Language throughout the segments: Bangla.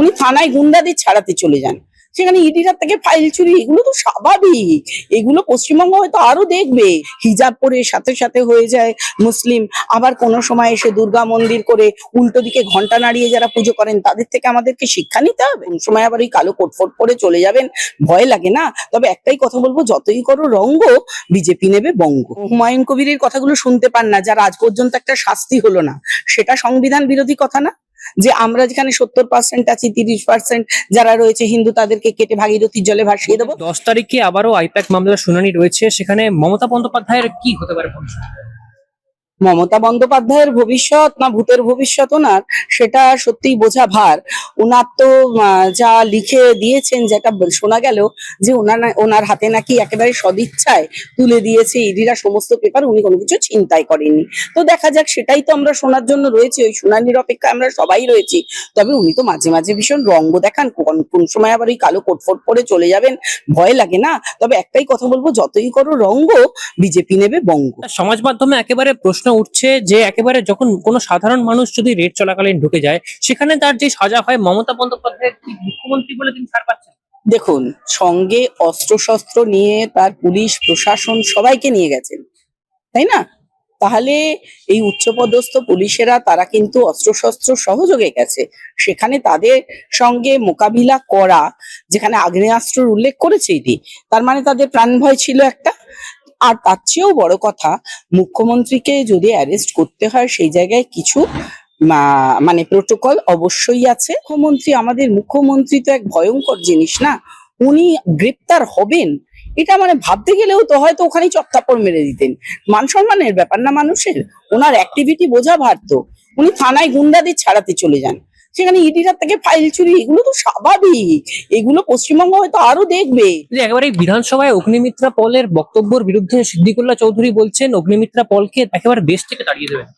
উনি থানায় গুন্ডাদের ছাড়াতে চলে যান। সেখানে ইডিরা থেকে ফাইল চুরি, এগুলো তো স্বাভাবিক। এগুলো পশ্চিমবঙ্গ হয়তো আরও দেখবে। হিজাব পরে সাথে সাথে হয়ে যায় মুসলিম। আবার কোনো সময় এসে দুর্গা মন্দির করে উল্টো দিকে ঘণ্টা নাড়িয়ে যারা পুজো করেন, তাদের থেকে আমাদেরকে শিক্ষা নিতে হবে। কোন সময় আবার ওই কালো কোটফোট পরে চলে যাবেন। ভয় লাগে না। তবে একটাই কথা বলব, যতই করো রঙ্গ বিজেপি নেবে বঙ্গ। হুমায়ুন কবিরের কথাগুলো শুনতে পান না যার আজ পর্যন্ত একটা শাস্তি হলো না। সেটা সংবিধান বিরোধী কথা না। যে আমরা যেখানে সত্তর পার্সেন্ট আছি, তিরিশ পার্সেন্ট যারা রয়েছে হিন্দু, তাদেরকে কেটে ভাগীরথীর জলে ভাসিয়ে দেবো দশ তারিখে আবারও আইপ্যাক মামলার শুনানি রয়েছে সেখানে মমতা বন্দ্যোপাধ্যায়ের কি হতে পারে? মমতা বন্দ্যোপাধ্যায়ের ভবিষ্যৎ না ভূতের ভবিষ্যৎ ওনার, সেটা সত্যিই বোঝা ভার। ওনার তো যা লিখে দিয়েছেন, যেটা শোনা গেল যে ওনার ওনার হাতে নাকি একেবারে সদিচ্ছায় তুলে দিয়েছে ইডিরা সমস্ত পেপার, উনি কোনো কিছু চিন্তাই করেননি। তো দেখা যাক, সেটাই তো আমরা শোনার জন্য রয়েছি, ওই শুনানির অপেক্ষায় আমরা সবাই রয়েছি। তবে উনি তো মাঝে মাঝে ভীষণ রঙ্গ দেখান, কোন কোন সময় আবার ওই কালো কোটফোট পরে চলে যাবেন, ভয় লাগে না? তবে একটাই কথা বলব, যতই করো রঙ্গ, বিজেপি নেবে বঙ্গ। সমাজ মাধ্যমে একেবারে প্রশ্ন উঠছে যে একেবারে যখন কোনো সাধারণ মানুষ যদি রেড চলাকালীন ঢুকে যায়, সেখানে তার যে সাজা হয়, মমতা বন্দ্যোপাধ্যায় কি মুখ্যমন্ত্রী বলে তিনি ছাড় পাচ্ছেন? দেখুন, সঙ্গে অস্ত্রশস্ত্র নিয়ে তার পুলিশ, প্রশাসন সবাইকে নিয়ে গেছেন তাই না? তাহলে এই উচ্চপদস্থ পুলিশেরা, তারা কিন্তু অস্ত্রশস্ত্র সহযোগে গেছে। সেখানে তাদের সঙ্গে মোকাবিলা করা, যেখানে আগ্নেয়াস্ত্রর উল্লেখ করেছে এটি তার মানে তাদের প্রাণ ভয় ছিল একটা। আর তার চেয়েও বড় কথা, মুখ্যমন্ত্রীকে যদি অ্যারেস্ট করতে হয়, সেই জায়গায় কিছু মানে প্রোটোকল অবশ্যই আছে। মুখ্যমন্ত্রী, আমাদের মুখ্যমন্ত্রী তো এক ভয়ঙ্কর জিনিস না? উনি গ্রেপ্তার হবেন। এটা মানে ভাবতে গেলেও তো হয়তো ওখানেই চত্থাপড় মেরে দিতেন। মান সম্মানের ব্যাপার না মানুষের? ওনার অ্যাক্টিভিটি বোঝা ভারত উনি থানায় গুন্ডাদের ছাড়াতে চলে যান। সেখানে ইডিরা থেকে ফাইল চুরি, এগুলো তো স্বাভাবিক। এগুলো পশ্চিমবঙ্গ হয়তো আরও দেখবে। একেবারে বিধানসভায় অগ্নিমিত্রা পলের বক্তব্যের বিরুদ্ধে সিদ্দিকুল্লাহ চৌধুরী বলছেন, অগ্নিমিত্রা পলকে একেবারে দেশ থেকে তাড়িয়ে দেবেন।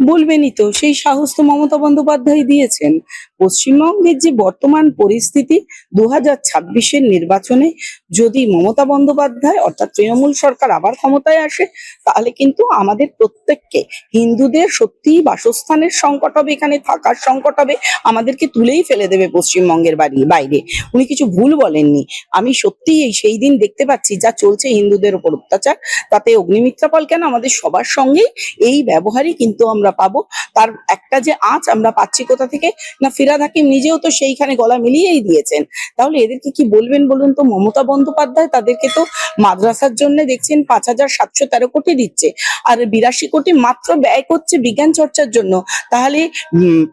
বলবেনই তো, সেই সাহস তো মমতা বন্দ্যোপাধ্যায় দিয়েছেন। পশ্চিমবঙ্গের যে বর্তমান পরিস্থিতি দু হাজার ছাব্বিশের নির্বাচনে যদি মমতা বন্দ্যোপাধ্যায় অর্থাৎ তৃণমূল সরকার আবার ক্ষমতায় আসে, তাহলে কিন্তু আমাদের প্রত্যেককে, হিন্দুদের সত্যিই বাসস্থানের সংকট হবে, এখানে থাকার সংকট হবে, আমাদেরকে তুলেই ফেলে দেবে পশ্চিমবঙ্গের বাড়ি, বাইরে। উনি কিছু ভুল বলেননি। আমি সত্যিই সেই দিন দেখতে পাচ্ছি যা চলছে হিন্দুদের ওপর অত্যাচার। তাতে অগ্নিমিত্রা পাল কেন আমাদের সবার সঙ্গেই? এই ব্যবহারই কিন্তু আমরা পাবো। তার একটা যে আঁচ আমরা পাচ্ছি কোথা থেকে? না, ফিরাদ হাকিম নিজেও তো সেইখানে গলা মিলিয়েই দিয়েছেন। তাহলে এদেরকে কি বলবেন বলুন তো? মমতা বন্দ্যোপাধ্যায় তাদেরকে তো মাদ্রাসার জন্য দেখছেন পাঁচ হাজার সাতশো তেরো কোটি দিচ্ছে। আর বিরাশি কোটি মাত্র ব্যয় করছে বিজ্ঞান চর্চার জন্য। তাহলে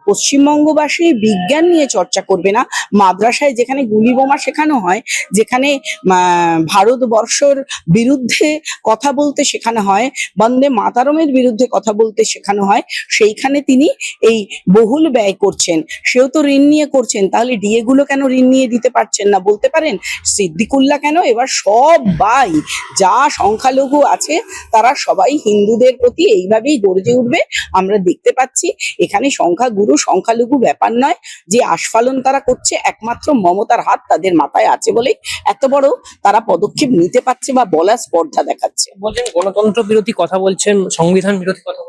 পশ্চিমবঙ্গবাসী বিজ্ঞান নিয়ে চর্চা করবে না। মাদ্রাসায় যেখানে গুলি বোমা শেখানো হয়, যেখানে ভারতবর্ষর বিরুদ্ধে কথা বলতে শেখানো হয়, বন্দে মাতারমের বিরুদ্ধে কথা বলতে শেখানো হয় সেইখানে তিনি এই বহুল ব্যয় করছেন। সেও তো ঋণ নিয়ে করছেন, তাহলে ডিএ গুলো কেন ঋণ নিয়ে দিতে পারছেন না বলতে পারেন? সিদ্দিকুল্লাহ কেন? এবার সবাই যা সংখ্যালঘু আছে, তারা সবাই হিন্দুদের প্রতি এইভাবেই গর্জে উঠবে। আমরা দেখতে পাচ্ছি, এখানে সংখ্যাগুরু, সংখ্যালঘু ব্যাপার নয়। যে আস্ফালন তারা করছে, একমাত্র মমতার হাত তাদের মাথায় আছে বলেই এত বড় তারা পদক্ষেপ নিতে পারছে বা বলার স্পর্ধা দেখাচ্ছে। বলছেন গণতন্ত্র বিরোধী কথা বলছেন, সংবিধান বিরোধী কথা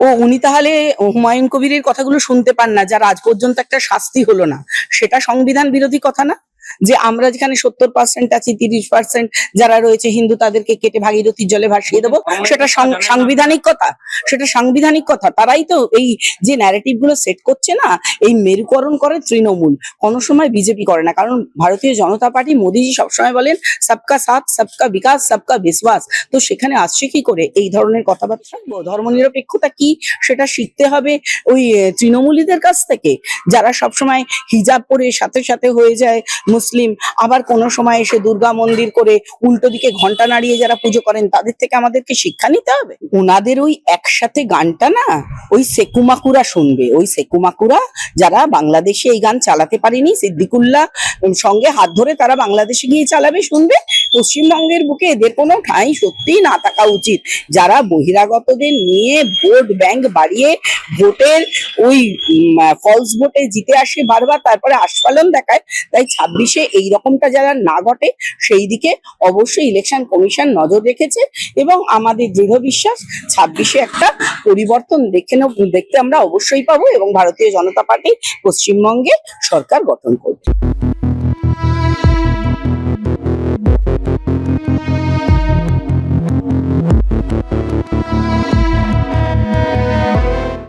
ও, উনি তাহলে হুমায়ুন কবিরের কথাগুলো শুনতে পান না যার আজ পর্যন্ত একটা শাস্তি হলো না। সেটা সংবিধান বিরোধী কথা না? যে আমরা যেখানে সত্তর পার্সেন্ট আছি তিরিশ পার্সেন্ট যারা রয়েছে হিন্দু তাদেরকে কেটে ভাগীরথীর জলে ভাসিয়ে দেবো। সেটা সাংবিধানিক কথা সেটা সাংবিধানিক কথা। তারাই তো এই যে ন্যারেটিভগুলো সেট করছে না এই মেরুকরণ করে তৃণমূল। কোনো সময় বিজেপি করে না। কারণ ভারতীয় জনতা পার্টি মোদীজি সবসময় বলেন সবকা সাথ সবকা বিকাশ সবকা বিশ্বাস। তো সেখানে আসছে কি করে? এই ধরনের কথাবার্তা ধর্মনিরপেক্ষতা কি সেটা শিখতে হবে ওই তৃণমূলীদের কাছ থেকে? যারা সবসময় হিজাব পরে সাথে সাথে হয়ে যায় মুসলিম। আবার কোনো সময় এসে দুর্গা মন্দির করে উল্টো দিকে ঘণ্টা নাড়িয়ে যারা পুজো করেন, তাদের থেকে আমাদেরকে শিক্ষা নিতে হবে। ওনাদের ওই একসাথে গানটা না, ওই সেকুমাকুরা শুনবে। ওই সেকুমাকুরা যারা বাংলাদেশে এই গান চালাতে পারেনি, সিদ্দিকুল্লাহ সঙ্গে হাত ধরে তারা বাংলাদেশে গিয়ে চালাবে, শুনবে। পশ্চিমবঙ্গের বুকে এদের কোনো ঠাঁই সত্যিই না থাকা উচিত। যারা বহিরাগতদের নিয়ে ভোট ব্যাংক বাড়িয়ে ভোটের ওই ফলস ভোটে জিতে আসে বারবার, তারপরে আস্ফালন দেখায়, তাই ছাব্বিশে এই রকমটা যারা না ঘটে, সেই দিকে অবশ্যই ইলেকশন কমিশন নজর রেখেছে এবং আমাদের দৃঢ় বিশ্বাস ছাব্বিশে একটা পরিবর্তন দেখে দেখতে আমরা অবশ্যই পাবো এবং ভারতীয় জনতা পার্টি পশ্চিমবঙ্গে সরকার গঠন করবে।